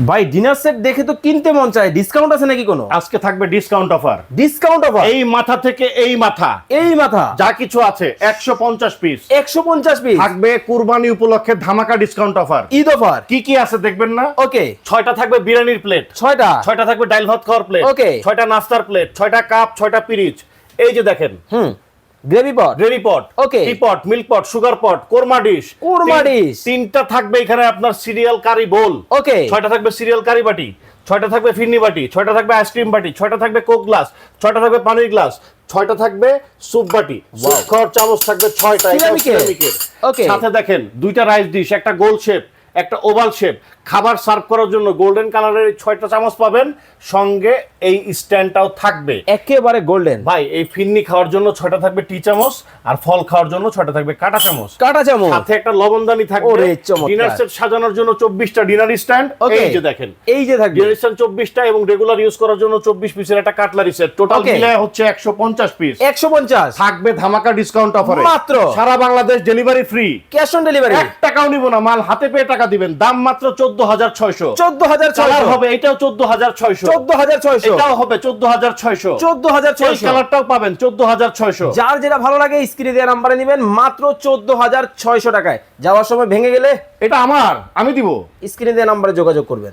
ভাই dinner set দেখে তো কিনতে মন চায়। ডিসকাউন্ট আছে নাকি কোনো? আজকে থাকবে ডিসকাউন্ট অফার ডিসকাউন্ট অফার এই মাথা থেকে এই মাথা। এই মাথা? যা কিছু আছে একশো পঞ্চাশ পিস একশো পঞ্চাশ পিস থাকবে কুরবানি উপলক্ষে ধামাকা ডিসকাউন্ট অফার ঈদ অফার কি কি আছে দেখবেন না? ওকে। ছয়টা থাকবে বিরিয়ানির প্লেট ছয়টা? ছয়টা থাকবে ডাইল ভাত খাওয়ার প্লেট ওকে। ছয়টা নাস্তার প্লেট ছয়টা কাপ ছয়টা পিরিচ। এই যে দেখেন। হুম। Gravy pot gravy pot Okay. Tea pot milk pot sugar pot korma dish korma dish। তিনটা থাকবে এখানে আপনার সিরিয়াল কারি বোল ওকে ছয়টা থাকবে সিরিয়াল কারি বাটি ছয়টা থাকবে ফিরনি বাটি ছয়টা থাকবে আইসক্রিম বাটি ছয়টা থাকবে কোক গ্লাস ছয়টা থাকবে পানির গ্লাস ছয়টা থাকবে স্যুপ বাটি। খাওয়ার চামচ থাকবে ছয়টা. সাথে দেখেন দুইটা রাইস ডিশ একটা গোল শেপ একটা ওভাল শেপ। খাবার সার্ভ করার জন্য গোল্ডেন কালারের ছয়টা চামচ পাবেন। সঙ্গে এই স্ট্যান্ডটাও থাকবে। একেবারে গোল্ডেন। ভাই এই ফিন্নি খাওয়ার জন্য ছয়টা থাকবে টি চামচ আর ফল খাওয়ার জন্য ছয়টা থাকবে কাটা চামচ। কাটা চামচ। সাথে একটা লবণদানি থাকবে। ডিনার সেট সাজানোর জন্য চব্বিশটা ডিনার স্ট্যান্ড। এই যে দেখেন। এই যে থাকবে। ডিনার স্ট্যান্ড চব্বিশটা এবং রেগুলার ইউজ করার জন্য চব্বিশ পিসের একটা কাটলারি সেট। টোটাল. মিলে হচ্ছে একশো পঞ্চাশ পিস। একশো পঞ্চাশ। থাকবে ধামাকা ডিসকাউন্ট অফারে মাত্র। সারা Bangladesh delivery free cash on delivery এক টাকাও নিব না মাল হাতে পেয়ে টাকা দিবেন। দাম মাত্র চোদ্দ হাজার ছয়শো। চোদ্দ হাজার কালার হবে এটাও চোদ্দ হাজার ছয়শো। চোদ্দ হাজার ছয়শো। এটাও হবে চোদ্দ হাজার ছয়শো। চোদ্দ হাজার ছয়শো। কালারটাও পাবেন চোদ্দ হাজার ছয়শো। যার যেটা ভালো লাগে স্ক্রিনে দেওয়া নাম্বারে নেবেন মাত্র চোদ্দ হাজার ছয়শো টাকায়। যাওয়ার সময় ভেঙে গেলে এটা আমার আমি দিব। স্ক্রিনে দেওয়া নাম্বারে যোগাযোগ করবেন।